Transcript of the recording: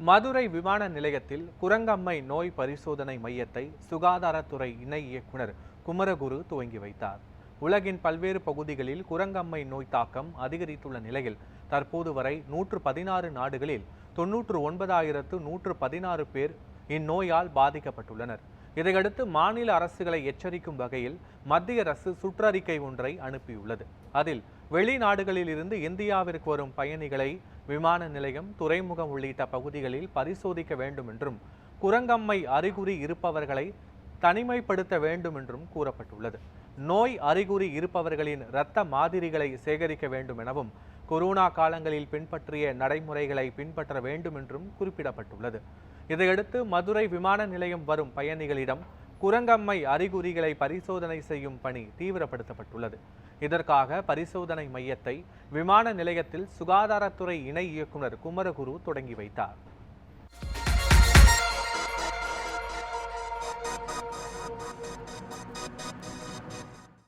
மதுரை விமான நிலையத்தில் குரங்கம்மை நோய் பரிசோதனை மையத்தை சுகாதாரத்துறை இணை இயக்குனர் குமரகுரு துவங்கி வைத்தார். உலகின் பல்வேறு பகுதிகளில் குரங்கம்மை நோய் தாக்கம் அதிகரித்துள்ள நிலையில் தற்போது வரை நூற்று பதினாறு நாடுகளில் தொன்னூற்று ஒன்பதாயிரத்து நூற்று பதினாறு பேர் இந்நோயால் பாதிக்கப்பட்டுள்ளனர். இதையடுத்து மாநில அரசுகளை எச்சரிக்கும் வகையில் மத்திய அரசு சுற்றறிக்கை ஒன்றை அனுப்பியுள்ளது. அதில் வெளிநாடுகளில் இருந்து இந்தியாவிற்கு வரும் பயணிகளை விமான நிலையம் துறைமுகம் உள்ளிட்ட பகுதிகளில் பரிசோதிக்க வேண்டும் என்றும் குரங்கம்மை அறிகுறி இருப்பவர்களை தனிமைப்படுத்த வேண்டும் என்றும் கூறப்பட்டுள்ளது. நோய் அறிகுறி இருப்பவர்களின் இரத்த மாதிரிகளை சேகரிக்க வேண்டும் எனவும் கொரோனா காலங்களில் பின்பற்றிய நடைமுறைகளை பின்பற்ற வேண்டும் என்றும் குறிப்பிடப்பட்டுள்ளது. இதையடுத்து மதுரை விமான நிலையம் வரும் பயணிகளிடம் குரங்கம்மை அறிகுறிகளை பரிசோதனை செய்யும் பணி தீவிரப்படுத்தப்பட்டுள்ளது. இதற்காக பரிசோதனை மையத்தை விமான நிலையத்தில் சுகாதாரத்துறை இணை இயக்குனர் குமரகுரு தொடங்கி வைத்தார்.